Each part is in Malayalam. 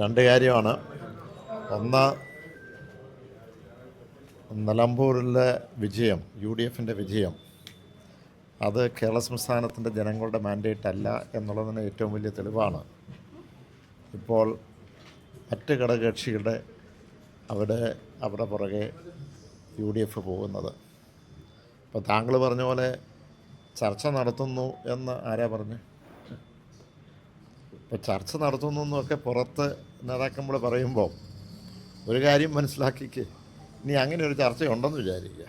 രണ്ട് കാര്യമാണ്. ഒന്ന് നിലമ്പൂരിലെ വിജയം യു ഡി എഫിന്റെ വിജയം അത് കേരള സംസ്ഥാനത്തിന്റെ ജനങ്ങളുടെ മാൻഡേറ്റ് അല്ല എന്നുള്ളതിന് ഏറ്റവും വലിയ തെളിവാണ്. ഇപ്പോൾ മറ്റ് ഘടകകക്ഷികളുടെ അവിടെ അവിടെ പുറകെ യു ഡി എഫ് പോകുന്നത്. അപ്പോൾ താങ്കൾ പറഞ്ഞ പോലെ ചർച്ച നടത്തുന്നു എന്ന് ആരാ പറഞ്ഞു? ഇപ്പോൾ ചർച്ച നടത്തുന്നു എന്നൊക്കെ പുറത്ത് നേതാക്കന്മാർ പറയുമ്പോൾ ഒരു കാര്യം മനസ്സിലാക്കിക്ക്. ഇനി അങ്ങനെ ഒരു ചർച്ചയുണ്ടെന്ന് വിചാരിക്കുക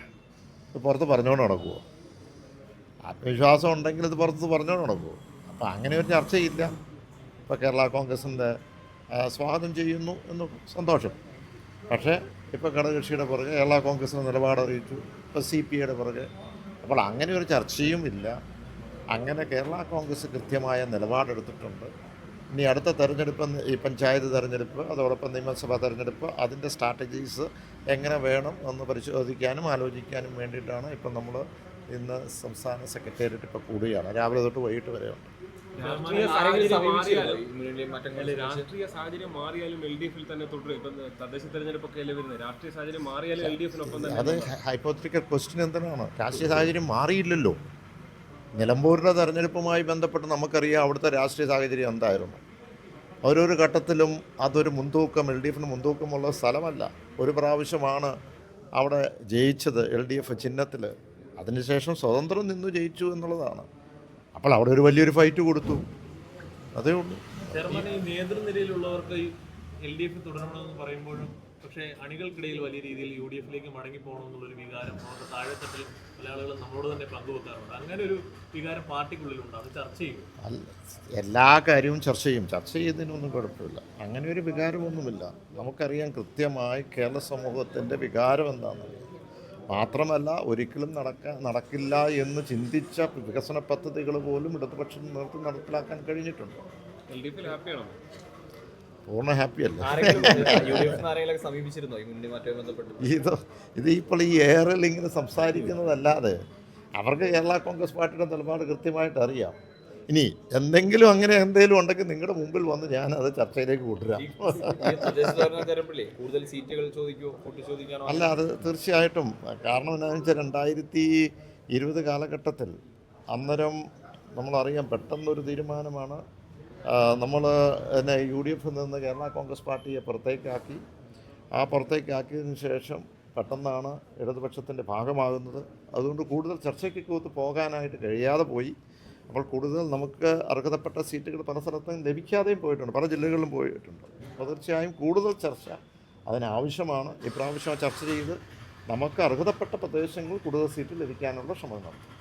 ഇത് പുറത്ത് പറഞ്ഞുകൊണ്ട് നടക്കുമോ ആത്മവിശ്വാസം ഉണ്ടെങ്കിൽ ഇത് പുറത്ത് പറഞ്ഞുകൊണ്ട് നടക്കുമോ അപ്പോൾ അങ്ങനെ ഒരു ചർച്ചയില്ല. ഇപ്പോൾ കേരള കോൺഗ്രസിന്റെ സ്വാഗതം ചെയ്യുന്നു എന്ന് സന്തോഷം. പക്ഷേ ഇപ്പോൾ ഘടകകക്ഷിയുടെ പുറകെ കേരള കോൺഗ്രസിന്റെ നിലപാട് അറിയിച്ചു. ഇപ്പോൾ സി പി ഐയുടെ പുറകെ അപ്പോൾ അങ്ങനെ ഒരു ചർച്ചയും ഇല്ല. അങ്ങനെ കേരള കോൺഗ്രസ് കൃത്യമായ നിലപാടെടുത്തിട്ടുണ്ട്. ഇനി അടുത്ത തെരഞ്ഞെടുപ്പ് ഈ പഞ്ചായത്ത് തെരഞ്ഞെടുപ്പ് അതോടൊപ്പം നിയമസഭാ തെരഞ്ഞെടുപ്പ് അതിന്റെ സ്ട്രാറ്റജീസ് എങ്ങനെ വേണം എന്ന് പരിശോധിക്കാനും ആലോചിക്കാനും വേണ്ടിയിട്ടാണ് ഇപ്പം നമ്മൾ ഇന്ന് സംസ്ഥാന സെക്രട്ടേറിയറ്റ് ഇപ്പോൾ കൂടുകയാണ് രാവിലെ തൊട്ട് വൈകിട്ട് വരെയുണ്ട്. രാഷ്ട്രീയ രാഷ്ട്രീയ സാഹചര്യം മാറിയാലും എൽ ഡി എഫിൽ തന്നെ തുടരും. ഇപ്പം തദ്ദേശ തെരഞ്ഞെടുപ്പൊക്കെ അല്ലേ വരുന്നത്? രാഷ്ട്രീയ സാഹചര്യം മാറിയാലും എൽ ഡി എഫിനൊപ്പം തന്നെ അത് ഹൈപ്പോത്തിക്കൽ ക്വസ്റ്റ്യൻ എന്തിനാണ്? രാഷ്ട്രീയ സാഹചര്യം മാറിയില്ലല്ലോ. നിലമ്പൂരിലെ തെരഞ്ഞെടുപ്പുമായി ബന്ധപ്പെട്ട് നമുക്കറിയാം അവിടുത്തെ രാഷ്ട്രീയ സാഹചര്യം എന്തായിരുന്നു. ഓരോരോ ഘട്ടത്തിലും അതൊരു മുൻതൂക്കം എൽ ഡി എഫിന് മുൻതൂക്കമുള്ള സ്ഥലമല്ല. ഒരു പ്രാവശ്യമാണ് അവിടെ ജയിച്ചത് എൽ ഡി എഫ് ചിഹ്നത്തിൽ അതിനുശേഷം സ്വതന്ത്രം നിന്നു ജയിച്ചു എന്നുള്ളതാണ്. അപ്പോൾ അവിടെ ഒരു വലിയൊരു ഫൈറ്റ് കൊടുത്തു. അതേ ഉള്ളൂ. നേതൃനിരയിലുള്ളവർക്ക് എൽ ഡി എഫ് തുടരണമെന്ന് പറയുമ്പോഴും പക്ഷേ അണികൾക്കിടയിൽ വലിയ രീതിയിൽ യു ഡി എഫിലേക്ക് മടങ്ങി പോകണമെന്നുള്ളൊരു വികാരം അവരുടെ താഴെത്തട്ടിൽ പല ആളുകളും നമ്മളോട് തന്നെ പങ്കുവെക്കാറുണ്ട്. അങ്ങനെ ഒരു വികാരം പാർട്ടിക്കുള്ളിലുണ്ട്. അത് ചർച്ച ചെയ്യും. എല്ലാ കാര്യവും ചർച്ച ചെയ്യും. ചർച്ച ചെയ്യുന്നതിനൊന്നും കുഴപ്പമില്ല. അങ്ങനെ ഒരു വികാരമൊന്നുമില്ല. നമുക്കറിയാം കൃത്യമായി കേരള സമൂഹത്തിന്റെ വികാരം എന്താണെന്നറിയാം മാത്രമല്ല ഒരിക്കലും നടക്ക നടക്കില്ല എന്ന് ചിന്തിച്ച വികസന പദ്ധതികൾ പോലും ഇടതുപക്ഷം നേതൃത്വം നടപ്പിലാക്കാൻ കഴിഞ്ഞിട്ടുണ്ട്. പൂർണ ഹാപ്പി അല്ല യു ഡി എഫ് സമീപിച്ചിരുന്നോ ഈ മുന്നണി മാറ്റവുമായി ബന്ധപ്പെട്ട്? ഇത് ഇത് ഇപ്പോൾ ഈ എയറിൽ ഇങ്ങനെ സംസാരിക്കുന്നതല്ലാതെ അവർക്ക് കേരള കോൺഗ്രസ് പാർട്ടിയുടെ നിലപാട് കൃത്യമായിട്ട് അറിയാം. ഇനി എന്തെങ്കിലും അങ്ങനെ എന്തെങ്കിലും ഉണ്ടെങ്കിൽ നിങ്ങളുടെ മുമ്പിൽ വന്ന് ഞാൻ അത് ചർച്ചയിലേക്ക് ചോദിക്കാനോ? അല്ല അത് തീർച്ചയായിട്ടും. കാരണം എന്താണെന്ന് വെച്ചാൽ രണ്ടായിരത്തി ഇരുപത് കാലഘട്ടത്തിൽ അന്നേരം നമ്മളറിയാം പെട്ടെന്നൊരു തീരുമാനമാണ്. നമ്മൾ എന്നെ യു ഡി എഫിൽ നിന്ന് കേരള കോൺഗ്രസ് പാർട്ടിയെ പുറത്തേക്കാക്കി. ആ പുറത്തേക്കാക്കിയതിന് ശേഷം പെട്ടെന്നാണ് ഇടതുപക്ഷത്തിന്റെ ഭാഗമാകുന്നത്. അതുകൊണ്ട് കൂടുതൽ ചർച്ചയ്ക്ക് കൂത്ത് പോകാനായിട്ട് കഴിയാതെ പോയി. അപ്പോൾ കൂടുതൽ നമുക്ക് അർഹതപ്പെട്ട സീറ്റുകൾ പല സ്ഥലത്തും ലഭിക്കാതെയും പോയിട്ടുണ്ട്. പല ജില്ലകളിലും പോയിട്ടുണ്ട്. അപ്പോൾ തീർച്ചയായും കൂടുതൽ ചർച്ച അതിനാവശ്യമാണ്. ഇപ്രാവശ്യം ചർച്ച ചെയ്ത് നമുക്ക് അർഹതപ്പെട്ട പ്രദേശങ്ങൾ കൂടുതൽ സീറ്റ് ലഭിക്കാനുള്ള ശ്രമം നടത്തും.